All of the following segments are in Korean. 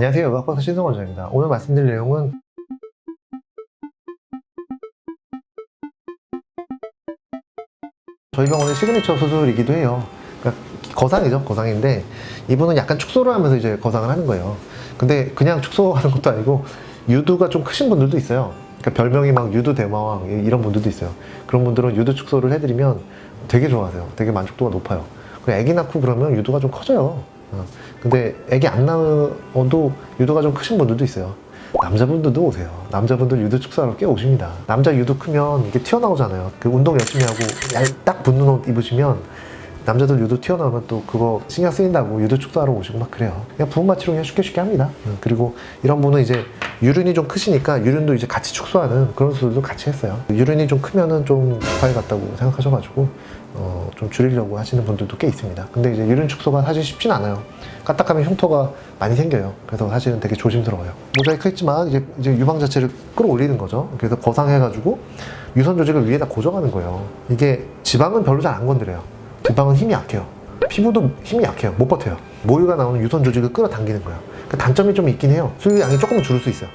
안녕하세요. 의학박사 신성원장입니다. 오늘 말씀드릴 내용은 저희 병원의 시그니처 수술이기도 해요. 그러니까 거상이죠, 거상인데 이분은 약간 축소를 하면서 이제 거상을 하는 거예요. 근데 그냥 축소하는 것도 아니고 유두가 좀 크신 분들도 있어요. 그러니까 별명이 막 유두 대마왕 이런 분들도 있어요. 그런 분들은 유두 축소를 해드리면 되게 좋아하세요. 되게 만족도가 높아요. 그리고 아기 낳고 그러면 유두가 좀 커져요. 어. 근데 아기 안 낳아도 유두가 좀 크신 분들도 있어요. 남자분들도 오세요. 남자분들 유두 축소하러 꽤 오십니다. 남자 유두 크면 이게 튀어나오잖아요. 그 운동 열심히 하고 얇- 딱 붙는 옷 입으시면 남자들 유두 튀어나오면 또 그거 신경 쓰인다고 유두 축소하러 오시고 막 그래요. 그냥 부분마 치료 그냥 쉽게 쉽게 합니다. 음, 그리고 이런 분은 이제 유륜이 좀 크시니까 유륜도 이제 같이 축소하는 그런 수술도 같이 했어요. 유륜이 좀 크면은 좀 과일 같다고 생각하셔가지고 어, 좀 줄이려고 하시는 분들도 꽤 있습니다. 근데 이제 유륜 축소가 사실 쉽진 않아요. 까딱하면 흉터가 많이 생겨요. 그래서 사실은 되게 조심스러워요. 모자이크 했지만 이제, 이제 유방 자체를 끌어올리는 거죠. 그래서 거상해가지고 유선 조직을 위에다 고정하는 거예요. 이게 지방은 별로 잘 안 건드려요. 지방은 힘이 약해요. 피부도 힘이 약해요. 못 버텨요. 모유가 나오는 유선 조직을 끌어당기는 거예요. 그 단점이 좀 있긴 해요. 수유 양이 조금 줄을 수 있어요.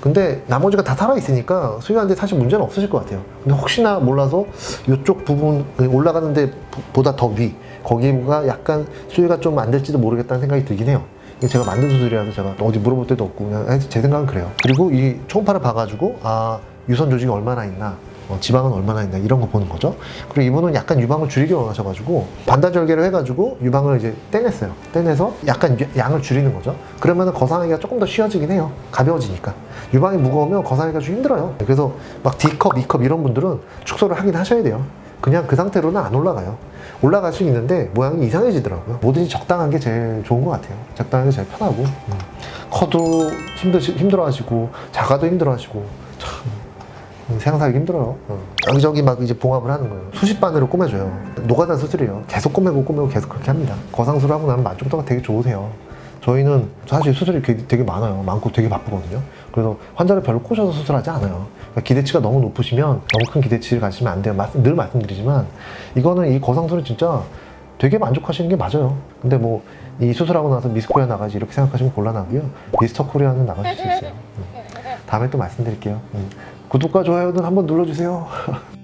근데 나머지가 다 살아있으니까 수유하는데 사실 문제는 없으실 것 같아요. 근데 혹시나 몰라서 이쪽 부분 올라가는데 보다 더 위, 거기가 약간 수유가 좀 안 될지도 모르겠다는 생각이 들긴 해요. 제가 만든 수술이라서 제가 어디 물어볼 데도 없고 그냥 제 생각은 그래요. 그리고 이 초음파를 봐가지고 아 유선 조직이 얼마나 있나 어, 지방은 얼마나 있나 이런 거 보는 거죠. 그리고 이분은 약간 유방을 줄이기 원하셔가지고 반다절개를 해가지고 유방을 이제 떼냈어요. 떼내서 약간 유- 양을 줄이는 거죠. 그러면 거상하기가 조금 더 쉬워지긴 해요. 가벼워지니까. 유방이 무거우면 거상하기가 좀 힘들어요. 그래서 막 D컵, E컵 이런 분들은 축소를 하긴 하셔야 돼요. 그냥 그 상태로는 안 올라가요. 올라갈 수 있는데 모양이 이상해지더라고요. 뭐든지 적당한 게 제일 좋은 것 같아요. 적당한 게 제일 편하고. 음. 커도 힘들, 힘들어하시고, 작아도 힘들어하시고, 참. 음, 살기 힘들어요. 어. 여기저기 막 이제 봉합을 하는 거예요. 수십 반으로 꼬매줘요. 노가다 수술이에요. 계속 꼬매고 꼬매고 계속 그렇게 합니다. 거상술 하고 나면 만족도가 되게 좋으세요. 저희는 사실 수술이 되게, 많아요. 많고 되게 바쁘거든요. 그래서 환자를 별로 꼬셔서 수술하지 않아요. 그러니까 기대치가 너무 높으시면 너무 큰 기대치를 가지면 안 돼요. 늘 말씀드리지만 이거는 이 거상술은 진짜 되게 만족하시는 게 맞아요. 근데 뭐 이 수술하고 나서 미스 코리아 나가지 이렇게 생각하시면 곤란하고요. 미스터 코리아는 나가실 수 있어요. 음. 다음에 또 말씀드릴게요. 음. 구독과 좋아요는 한번 눌러주세요.